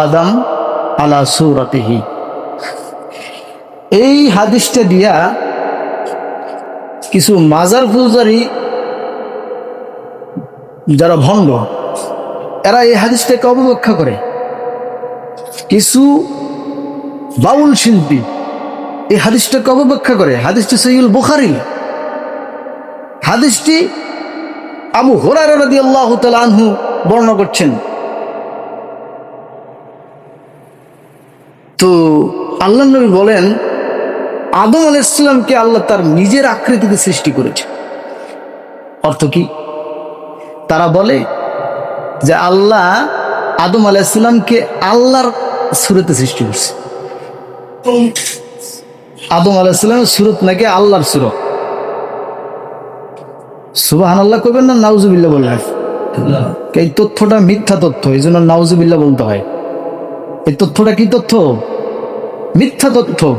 আদম আলা সুরাতিহি। এই হাদিসটা দিয়া কিছু মাজার যারা ভণ্ড, এরা এই হাদিসটাকে অবব্যাখ্যা করে। কিছু বাউল শিল্পী এই হাদিসটাকে অবব্যাখ্যা করে। হাদিসটি সহিউল বুখারি। হাদিসটি আবু হোরার আনহু বর্ণনা করছেন। তো আল্লাহ নবী বলেন, আদম আল ইসলামকে আল্লাহ তার নিজের আকৃতিতে সৃষ্টি করেছে। অর্থ কি? তারা বলে যে আল্লাহ আদম আল ইসলামকে আল্লাহর সুরতে সৃষ্টি করছে। আদম আল সুরত নাকি আল্লাহর সুরত? সুবাহান আল্লাহ করবেন না নাউজুবিল্লা বললেন। এই তথ্যটা মিথ্যা তথ্য, এই জন্য নাউজুবিল্লা বলতে হয়। এই তথ্যটা কি তথ্য? মিথ্যা তথ্য।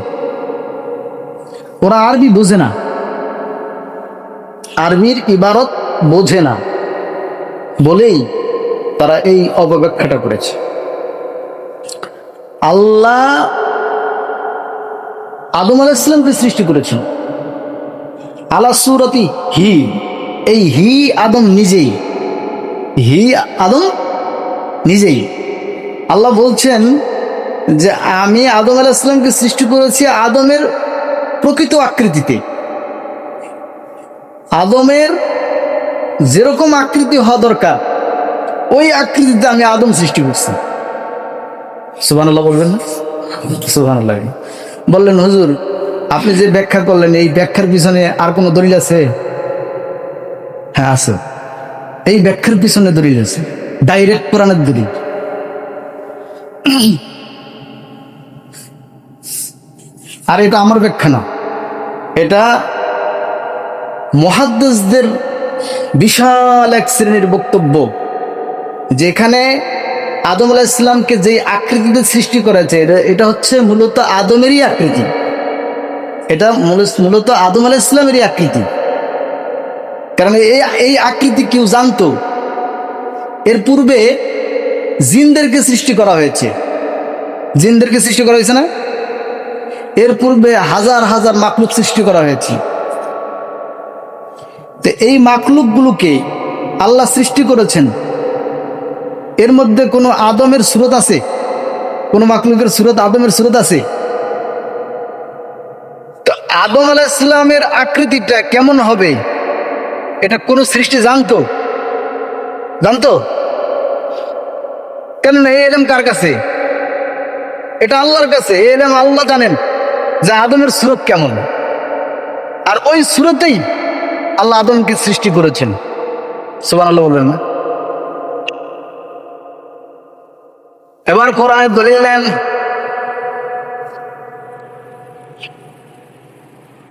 ওরা আরবি বোঝে না। আরবির ইবারত বোঝে না। বলেই তারা এই অপব্যাখ্যাটা করেছে। আল্লাহ আদম আলাহ ইসলামকে সৃষ্টি করেছেন। আলা সুরতি হি। এই হি আদম নিজেই। হি আদম নিজেই। আল্লাহ বলছেন যে আমি আদম আলাহ ইসলামকে সৃষ্টি করেছি আদমের প্রকৃত আকৃতিতে। আদমের যেরকম আকৃতি হওয়া দরকার, ওই আকৃতিতে আমি আদম সৃষ্টি করছি। সুবান বলবেন না? বললেন, হুজুর, আপনি যে ব্যাখ্যা করলেন, এই ব্যাখ্যার পিছনে আর কোনো দলিল আছে? হ্যাঁ আছে। এই ব্যাখ্যার পিছনে দলিল আছে। ডাইরেক্ট কোরআনের দলিল। আর এটা আমার ব্যাখ্যা না। এটা মহাদ্দেশদের বিশাল এক শ্রেণির বক্তব্য, যেখানে আদম আলাহ ইসলামকে যে আকৃতিতে সৃষ্টি করেছে, এটা- হচ্ছে মূলত আদমেরই আকৃতি। এটা মূলত আদম আলাহ ইসলামেরই আকৃতি। কারণ এই এই আকৃতি কেউ জানতো। এর পূর্বে জিনদেরকে সৃষ্টি করা হয়েছে। জিনদেরকে সৃষ্টি করা হয়েছে না? এর পূর্বে হাজার হাজার মাকলুক সৃষ্টি করা হয়েছে। তো এই মাকলুকগুলোকে আল্লাহ সৃষ্টি করেছেন। এর মধ্যে কোনো আদমের সুরত আছে? কোনো মাকলুকের সুরত, আদমের সুরত আছে? তো আদম আলাহ ইসলামের আকৃতিটা কেমন হবে? এটা কোন সৃষ্টি জানতো? জানতো? কেননা এই এলেম কার কাছে? এটা আল্লাহর কাছে। এই এলেম আল্লাহ জানেন যে আদমের সুরত কেমন। আর ওই সুরতেই আল্লাহ আদমকে সৃষ্টি করেছেন। সুবান আল্লাহ বলবেন না? এবার কোরআনে দলিল নেন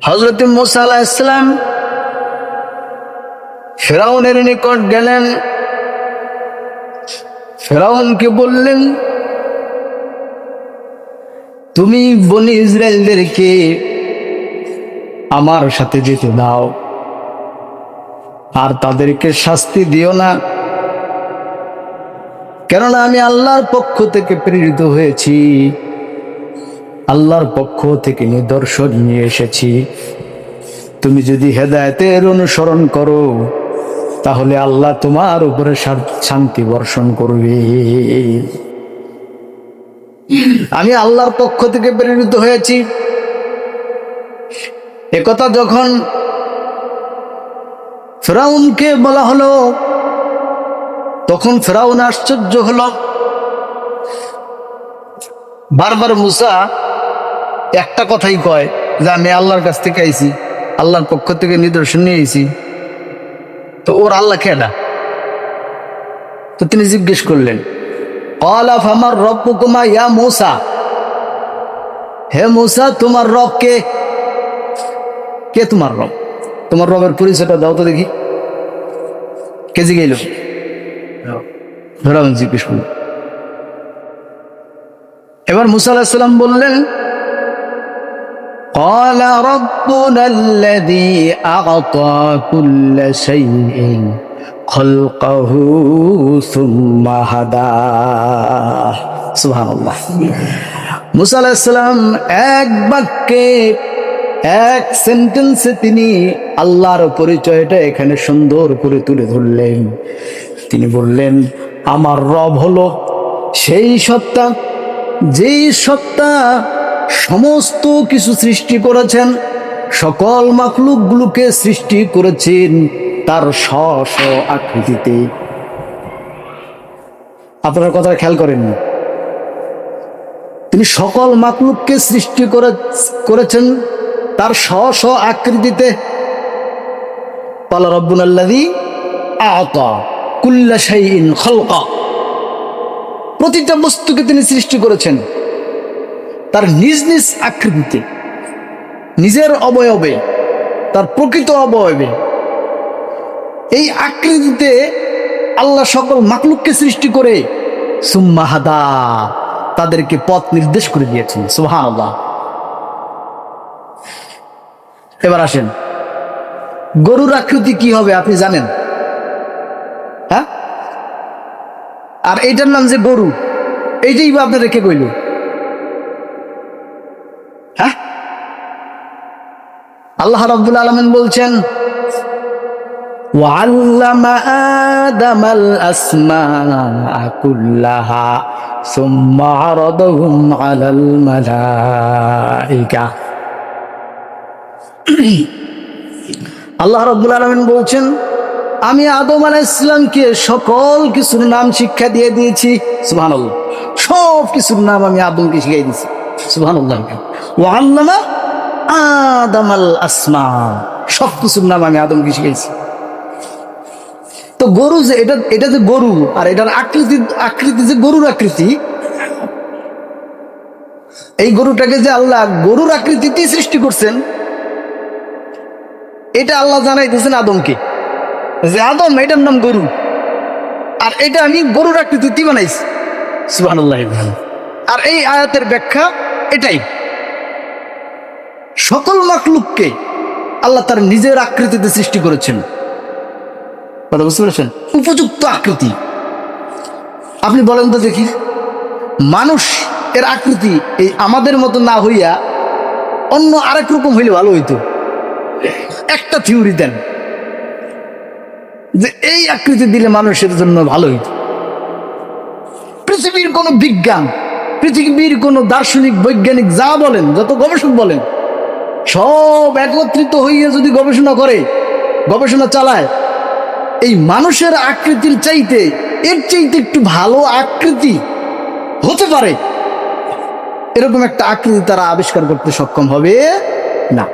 হজরত মুসা আলাহ ইসলাম ফেরাউনের নিকট গেলেন। ফেরাউনকে বললেন, তুমি বনি ইসরায়েলদেরকে আমার সাথে যেতে দাও, আর তাদেরকে শাস্তি দিও না। কেননা আমি আল্লাহর পক্ষ থেকে প্রেরিত হয়েছি, আল্লাহর পক্ষ থেকে নিদর্শন নিয়ে এসেছি। তুমি যদি হেদায়তের অনুসরণ করো তাহলে আল্লাহ তোমার উপরে শান্তি বর্ষণ করবে। আমি আল্লাহর পক্ষ থেকে প্রেরিত হয়েছি। একথা যখন ফেরাউনকে বলা হলো, তখন ফেরাউন আশ্চর্য হলো। বারবার মুসা একটা কথাই কয় যে, আমি আল্লাহর কাছ থেকে আইছি, আল্লাহর পক্ষ থেকে নিদর্শন নিয়ে আইছি। তো ওর আল্লাহ কেডা তো তিনি জিজ্ঞেস করলেন কলাফ আমার রব কুমা ইয়া মৌসা? হে মৌসা, তোমার রব কে? কে তোমার রব? তোমার রবের পরিচয়টা দাও তো দেখি। কে জিগেইল? ফেরাউন জিজ্ঞেস করল এবার মুসা আলাহিসাল্লাম বললেন قال ربنا الذي أعطى كل شيء خلقه ثم هداه. سبحان الله মুসা আলাহিসাল্লাম এক বাক্যে এক সেন্টেন্সে তিনি আল্লাহর পরিচয়টা এখানে সুন্দর করে তুলে ধরলেন। তিনি বললেন, আমার রব হলো সেই সত্তা, যেই সত্তা সমস্ত কিছু সৃষ্টি করেছেন, সকল মাকলুকগুলোকে সৃষ্টি করেছেন তার আকৃতিতে। আপনার কথা খেয়াল করেন তিনি সকল মাকলুককে সৃষ্টি করে, করেছেন তার স্ব স্ব আকৃতিতে। পালা রব্বুল আল্লাদি আতা কুল্লা শাইইন খলকা। প্রতিটা বস্তুকে তিনি সৃষ্টি করেছেন। তার নিজ নিজ আকৃতিতে, নিজের অবয়বে, তার প্রকৃত অবয়বে। এই আকৃতিতে আল্লাহ সকল মাকলুককে সৃষ্টি করে সুম্মাহাদা তাদেরকে পথ নির্দেশ করে দিয়েছেন। সুহান আল্লাহ এবার আসেন। গরুর আকৃতি কি হবে আপনি জানেন? হ্যাঁ? আর এইটার নাম যে গরু, এইটাই বা আপনার রেখে কইল? আল্লাহ রাব্বুল আলামিন বলছেন وعلم آدم الأسماء كلها ثم عرضهم على الملائكة আল্লাহ রব্বুল আলমিন বলছেন আমি আদম আলাহ ইসলামকে সকল কিছুর নাম শিক্ষা দিয়ে দিয়েছি সুহান সব কিছুর নাম আমি আদমকে শিখিয়ে দিয়েছি সুহান ও আল্লামা আদম আল আসমা। সব কিছুর নাম আমি আদমকে শিখেছি তো গরু যে, এটা এটা যে গরু, আর এটার আকৃতি আকৃতি যে গরুর আকৃতি, এই গরুটাকে যে আল্লাহ গরুর আকৃতিতেই সৃষ্টি করছেন, এটা আল্লাহ জানাইতেছেন আদমকে। যে আদম, এটার নাম গরু। আর এটা আমি গরুর আকৃতিতে বানাইছি। সুবাহ আর এই আয়াতের ব্যাখ্যা এটাই। সকল মাকলুককে আল্লাহ তার নিজের আকৃতিতে সৃষ্টি করেছেন। কথা বুঝতে পেরেছেন? উপযুক্ত আকৃতি। আপনি বলেন তো দেখি, মানুষ এর আকৃতি এই আমাদের মতো না হইয়া অন্য আরেক রকম হইলে ভালো হইতো। একটা থিওরি দেন, যে এই আকৃতি দিলে মানুষের জন্য ভালো হইত। পৃথিবীর কোনো বিজ্ঞান, পৃথিবীর কোনো দার্শনিক, বৈজ্ঞানিক যা বলেন, যত গবেষক বলেন সব একত্রিত হইয়া যদি গবেষণা করে, গবেষণা চালায়, এই মানুষের আকৃতির চাইতে এর চাইতে একটু ভালো আকৃতি হতে পারে। এরকম একটা আকৃতি তারা আবিষ্কার করতে সক্ষম হবে? না।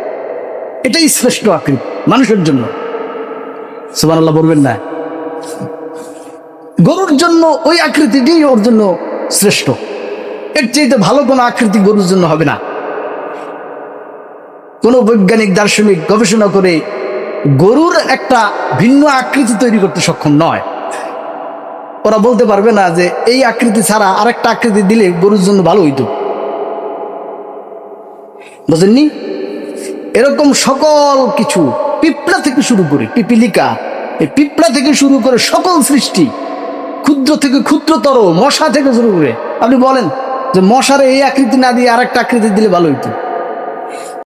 এটাই শ্রেষ্ঠ আকৃতি মানুষের জন্য। সুমান আল্লাহ বলবেন না। গরুর জন্য ওই আকৃতিটি ওর জন্য শ্রেষ্ঠ। এর চাইতে ভালো কোনো আকৃতি গরুর জন্য হবে না। কোনো বৈজ্ঞানিক, দার্শনিক গবেষণা করে গরুর একটা ভিন্ন আকৃতি তৈরি করতে সক্ষম নয়। ওরা বলতে পারবে না যে এই আকৃতি ছাড়া আরেকটা আকৃতি দিলে গরুর জন্য ভালো হইতো। বুঝেননি? এরকম সকল কিছু পিঁপড়া থেকে শুরু করে পিপিলিকা, এই পিঁপড়া থেকে শুরু করে সকল সৃষ্টি, ক্ষুদ্র থেকে ক্ষুদ্রতর, মশা থেকে শুরু করে। আপনি বলেন যে মশারে এই আকৃতি না দিয়ে আরেকটা আকৃতি দিলে ভালো হইতো।